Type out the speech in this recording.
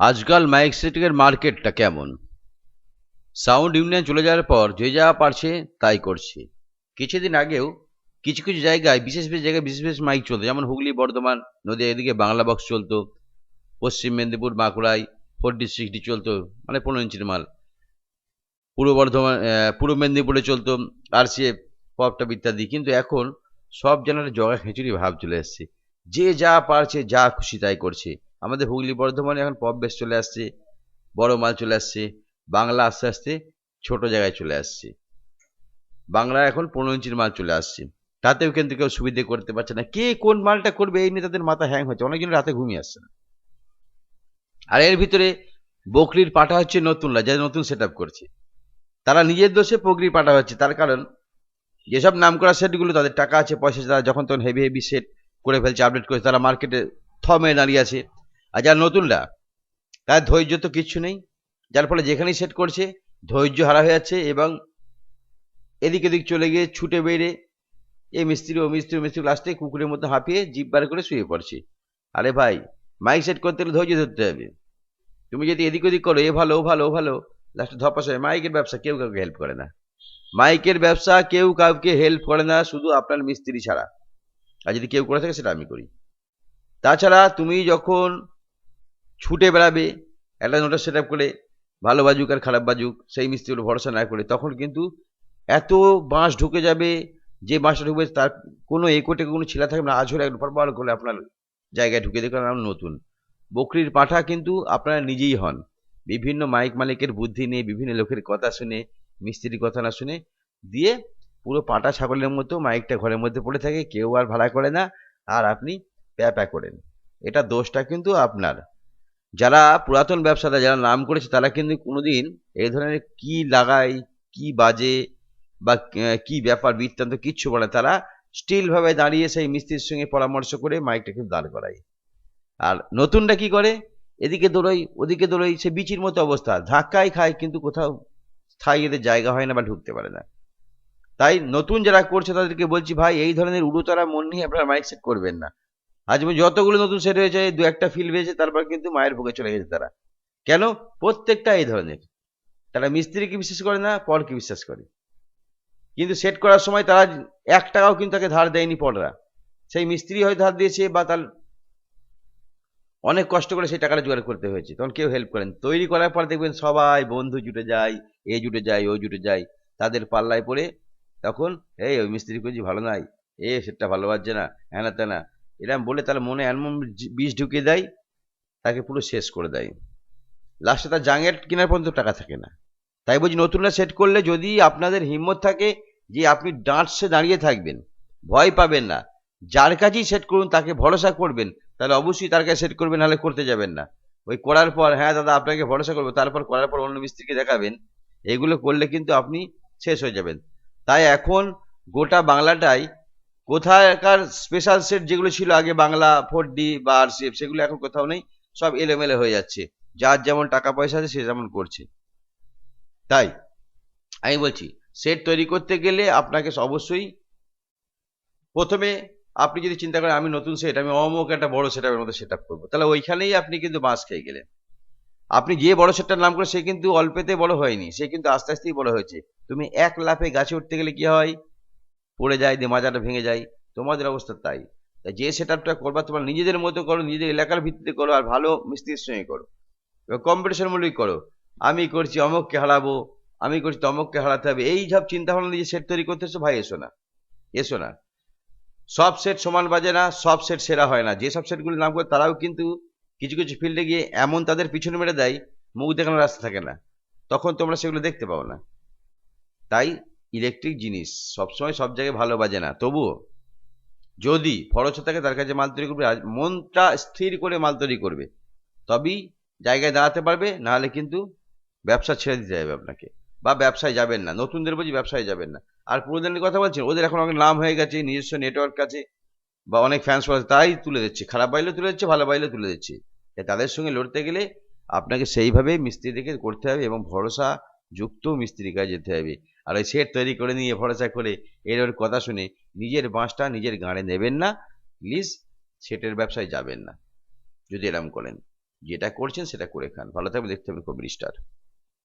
আজকাল মাইক সেটিংয়ের মার্কেটটা কেমন? সাউন্ড ইউনিয়ন চলে যাওয়ার পর যে যা পারছে তাই করছে। কিছুদিন আগেও কিছু কিছু জায়গায়, বিশেষ বিশেষ জায়গায়, বিশেষ বিশেষ মাইক চলতো। যেমন হুগলি, বর্ধমান, নদীয়া, এদিকে বাংলা বক্স চলতো। পশ্চিম মেদিনীপুর, বাঁকুড়ায় ফোর ডিস্ট্রিক্টটি চলতো। মানে পনেরো ইঞ্চির মাল। পূর্ব বর্ধমান পূর্ব মেদিনীপুরে চলতো আরসিএফ পপটপ ইত্যাদি। কিন্তু এখন সব জনের জগা খিচুড়ি ভাব চলে এসছে। যে যা পারছে, যা খুশি তাই করছে। আমাদের হুগলি বর্ধমানে এখন পপ বেশ চলে আসছে, বড় মাল চলে আসছে, বাংলা আস্তে আস্তে ছোট জায়গায় চলে আসছে। বাংলা এখন পনেরো ইঞ্চির মাল চলে আসছে। তাতেও কিন্তু কেউ সুবিধে করতে পারছে না। কে কোন মালটা করবে এই নিয়ে তাদের মাথা হ্যাং হচ্ছে। অনেকজন রাতে ঘুমিয়ে আসছে। না আর এর ভিতরে বকরির পাঠা হচ্ছে নতুনরা, যারা নতুন সেট করছে। তারা নিজের দোষে বকরির পাঠা হচ্ছে। তার কারণ, যেসব নাম করা সেটগুলো তাদের টাকা আছে, পয়সা তারা যখন তখন হেভি হেভি সেট করে ফেলছে আপডেট করেছে, তারা মার্কেটে থমে দাঁড়িয়ে আছে। আর যারা নতুনরা তার ধৈর্য তো কিচ্ছু নেই। যার ফলে যেখানেই সেট করছে, ধৈর্য হারা হয়ে যাচ্ছে এবং এদিক এদিক চলে গিয়ে ছুটে বেড়ে এই মিস্ত্রি ও মিস্ত্রি মিস্ত্রি লাস্টে কুকুরের মতো হাঁপিয়ে জিপ বার করে শুয়ে পড়ছে। আরে ভাই মাইক সেট করতে হলে ধৈর্য ধরতে হবে। তুমি যদি এদিক ওদিক করো, এ ভালো, ও ভালো ও ভালো লাস্টে ধপাস হয় মাইকের ব্যবসা কেউ কাউকে হেল্প করে না। মাইকের ব্যবসা কেউ কাউকে হেল্প করে না, শুধু আপনার মিস্ত্রি ছাড়া। আর যদি কেউ করে থাকে, সেটা আমি করি। তাছাড়া তুমি যখন ছুটে বেড়াবে, একটা নোটা সেট করে, ভালো বাজুক আর খারাপ বাজুক, সেই মিস্ত্রিগুলো ভরসা না করে, তখন কিন্তু এত বাঁশ ঢুকে যাবে, যে বাঁশটা ঢুকবে, তার কোনো একোটে কোনো ছিলা থাকবে না। আজ হলে একবার বার করে আপনার জায়গায় ঢুকে দেখবেন আমার নতুন। বকরির পাঠা কিন্তু আপনারা নিজেই হন। বিভিন্ন মাইক মালিকের বুদ্ধি নিয়ে, বিভিন্ন লোকের কথা শুনে, মিস্ত্রির কথা না শুনে, দিয়ে পুরো পাটা ছাগলের মতো মাইকটা ঘরের মধ্যে পড়ে থাকে, কেউ আর ভাড়া করে না, আর আপনি প্যা প্যা করেন। এটা দোষটা কিন্তু আপনার। যারা পুরাতন ব্যবসাদার, যারা নাম করেছে, তারা কিন্তু কোনোদিন এই ধরনের কি লাগায় কি বাজে বা কি ব্যাপার, বৃত্তান্ত কিচ্ছু বলে। তারা স্টিলভাবে দাঁড়িয়ে সেই মিস্ত্রির সঙ্গে পরামর্শ করে মাইকটা কিন্তু দাঁড় করায়। আর নতুনটা কি করে? এদিকে দৌড়ই, ওদিকে দৌড়ই, সে বিচির মতো অবস্থা। ধাক্কাই খায়, কিন্তু কোথাও স্থায়ী এদের জায়গা হয় না বা ঢুকতে পারে না। তাই নতুন যারা করছে তাদেরকে বলছি, ভাই, এই ধরনের উড়োতারা মন নিয়ে আপনারা মাইক সেট করবেন না। আজ যতগুলো নতুন সেট হয়েছে, দু একটা ফিল পেয়েছে, তারপর কিন্তু মায়ের ভোগে চলে গেছে তারা। কেন? প্রত্যেকটা এই ধরনের। তারা মিস্ত্রিকে বিশ্বাস করে না পরকে বিশ্বাস করে। কিন্তু সেট করার সময় তারা এক টাকাও কিন্তু তাকে ধার দেয়নি পররা সেই মিস্ত্রি হয়তো ধার দিয়েছে বা তার অনেক কষ্ট করে সেই টাকাটা জোগাড় করতে হয়েছে। তখন কেউ হেল্প করেন। তৈরি করার পর দেখবেন সবাই বন্ধু জুটে যায়, এ জুটে যায়, ও জুটে যায়। তাদের পাল্লায় পড়ে তখন এই ওই মিস্ত্রি করছি ভালো নাই। এ সেটা ভালো বাজছে না। হ্যানা তেনা এরম বলে তার মনে এমন বিষ ঢুকিয়ে দেয়, তাকে পুরো শেষ করে দেয়। লাস্টে তার জাঙের কেনার পর্যন্ত টাকা থাকে না। তাই বলছি নতুনরা সেট করলে যদি আপনাদের হিম্মত থাকে যে আপনি ডাঁটসে দাঁড়িয়ে থাকবেন, ভয় পাবেন না। যার কাছেই সেট করুন, তাকে ভরসা করবেন। তাহলে অবশ্যই তার কাছে সেট করবেন, নাহলে করতে যাবেন না। ওই করার পর হ্যাঁ দাদা, আপনাকে ভরসা করব। তারপর করার পর অন্য মিস্ত্রিকে দেখাবেন। এগুলো করলে কিন্তু আপনি শেষ হয়ে যাবেন। তাই এখন গোটা বাংলাটাই কোথাকার স্পেশাল সেট যেগুলো ছিল আগে বাংলা ফোর ডি বা আরসিএফ সেগুলো এখন কোথাও নেই, সব এলোমেলো হয়ে যাচ্ছে। যার যেমন টাকা পয়সা আছে সে যেমন করছে। তাই আমি বলছি সেট তৈরি করতে গেলে আপনাকে অবশ্যই প্রথমে আপনি যদি চিন্তা করেন আমি নতুন সেট আমি অমুক একটা বড় সেটআপের মধ্যে সেট আপ করব, তাহলে ওইখানেই আপনি কিন্তু বাঁশ খেয়ে গেলেন। আপনি যে বড় সেটটার নাম করে সে কিন্তু অল্পেতে বড় হয়নি, সে কিন্তু আস্তে আস্তেই বড় হয়েছে। তুমি এক লাফে গাছে উঠতে গেলে কি হয়? পড়ে যায়, দিয়ে মাজাটা ভেঙে যায়। তোমাদের অবস্থা তাই। তাই যে সেট আপটা করবা, তোমার নিজেদের মতো করো, নিজেদের এলাকার ভিত্তিতে করো, আর ভালো মিস্ত্রির সঙ্গে করো। এবার কম্পিটিশন মূলক করো। আমি করছি, অমুককে হারাবো, আমি করছি, তমককে হারাতে হবে। এই সব চিন্তা ভাবনা দিয়ে সেট তৈরি করতেছো ভাই, এসো না। এসো না। সব সেট সমান বাজে না, সব সেট সেরা হয় না। যেসব সেটগুলো নাম করে, তারাও কিন্তু কিছু কিছু ফিল্ডে গিয়ে এমন তাদের পিছনে মেরে দেয়, মুখ দেখানোর রাস্তা থাকে না। তখন তোমরা সেগুলো দেখতে পাও না। তাই ইলেকট্রিক জিনিস সবসময় সব জায়গায় ভালো বাজে না। তবুও যদি ফরজ থাকে তার কাছে মাল তৈরি করবে মনটা স্থির করে মাল তৈরি করবে, তবেই জায়গায় দাঁড়াতে পারবে, নাহলে কিন্তু ব্যবসা ছেড়ে দিতে হবে আপনাকে। বা ব্যবসায় যাবেন না, নতুনদের বলছি ব্যবসায় যাবেন না। আর পুরোদের কথা বলছেন ওদের এখন অনেক নাম হয়ে গেছে, নিজস্ব নেটওয়ার্ক আছে, বা অনেক ফ্যান্স তাই তুলে দিচ্ছে। খারাপ বাইলে তুলে দিচ্ছে, ভালো বাইলে তুলে দিচ্ছে। তাদের সঙ্গে লড়তে গেলে আপনাকে সেইভাবেই মিস্ত্রি দেখে করতে হবে এবং ভরসা যুক্ত মিস্ত্রির কাজ যেতে হবে। আর ওই সেট তৈরি করে নিয়ে ভরসা করে এর ওর কথা শুনে নিজের বাঁশটা নিজের গাঁড়ে নেবেন না, প্লিজ সেটের ব্যবসায় যাবেন না। যদি এরম করেন। যেটা করছেন সেটা করে খান। ভালো থাকবে দেখতে হবে কবির স্টার